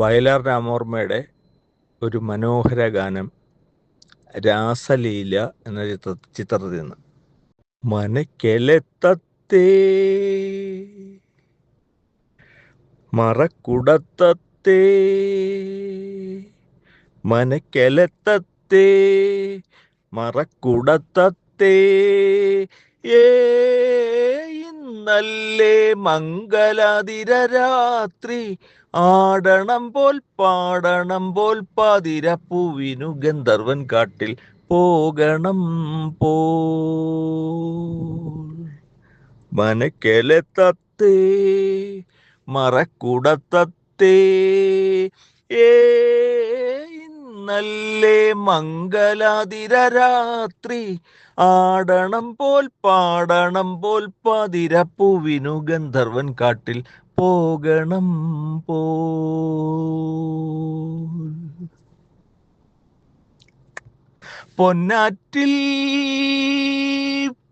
വയലാർ രാമോർമ്മയുടെ ഒരു മനോഹര ഗാനം രാസലീല എന്ന ചിത്ര ചിത്രത്തിൽ നിന്ന്. മനക്കെലെത്തത്തേ മറക്കുടത്തത്തേ മനക്കെലെത്തത്തേ മറക്കുടത്തത്തേ ഏ ഇന്നല്ലേ മംഗലാതിര രാത്രി ആടണം പോൽ പാടണം പോൽ പാതിരപ്പൂവിനു ഗന്ധർവൻ കാട്ടിൽ പോകണം പോ. മനക്കെലെത്തത്തേ മറക്കുടത്തത്തേ ഏ ഇന്നല്ലേ മംഗലാതിര രാത്രി ആടണം പോൽ പാടണം പോൽ പതിരപ്പൂവിനു ഗന്ധർവൻ കാട്ടിൽ പോകണം പോ പൊന്നാറ്റിൽ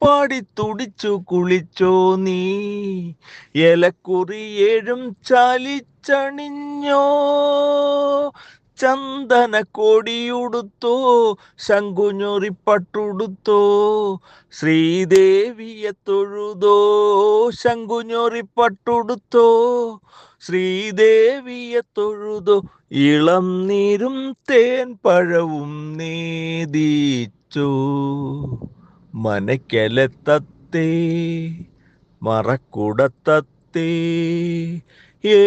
പാടിത്തുടിച്ചു കുളിച്ചോ നീ. ഏലക്കുറിയേഴും ചാലിച്ചണിഞ്ഞോ. ചന്ദന കൊടിയുടുത്തോ ശങ്കുഞ്ഞൊറിപ്പട്ടുടുത്തോ. ശ്രീദേവിയെ തൊഴുതോ ശങ്കുഞ്ഞൊറിപ്പട്ടുടുത്തോ. ശ്രീദേവിയെ തൊഴുതോ ഇളം നീരും തേൻ പഴവും നേദിച്ചു. മനക്കലത്തത്തേ മറക്കുടത്തത്തേ ഏ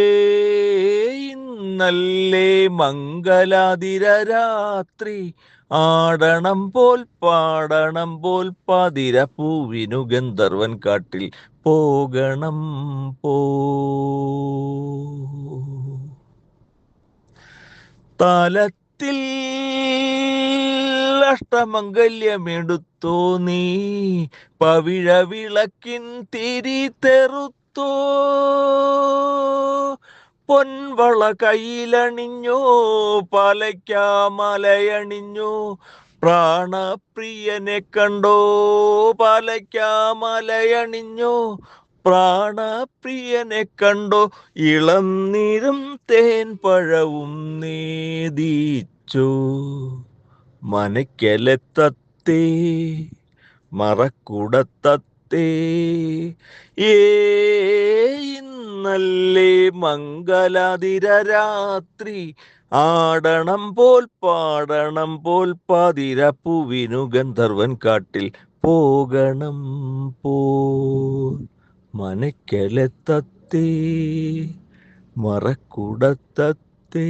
ഇന്നല്ലേ മംഗലാതിര രാത്രി ആടണം പോൽ പാടണം പോൽ പാതിര പൂവിനു ഗന്ധർവൻ കാട്ടിൽ പോകണം പോ. തലത്തിൽ അഷ്ടമംഗല്യമെടുത്തോ നീ? പവിഴ വിളക്കിൻ തിരി തെറുത്തോ? പൊൻവള കയ്യിലണിഞ്ഞോ? പാലയ്ക്കാമലയണിഞ്ഞോ പ്രാണപ്രിയനെ കണ്ടോ? പാലയ്ക്കാമലയണിഞ്ഞോ പ്രാണപ്രിയനെ കണ്ടോ? ഇളം നീരും തേൻ പഴവും നേദിച്ചു മനക്കെലെത്തത്തേ മറക്കുടത്തത്തേ. ഏ ഇന്നല്ലേ മംഗലാതിര രാത്രി ആടണം പോൽ പാടണം പോൽ പാതിര പൂവിനു ഗന്ധർവൻ കാട്ടിൽ പോകണം പോ മനക്കെലെത്തത്തേ മറക്കുടത്തത്തേ.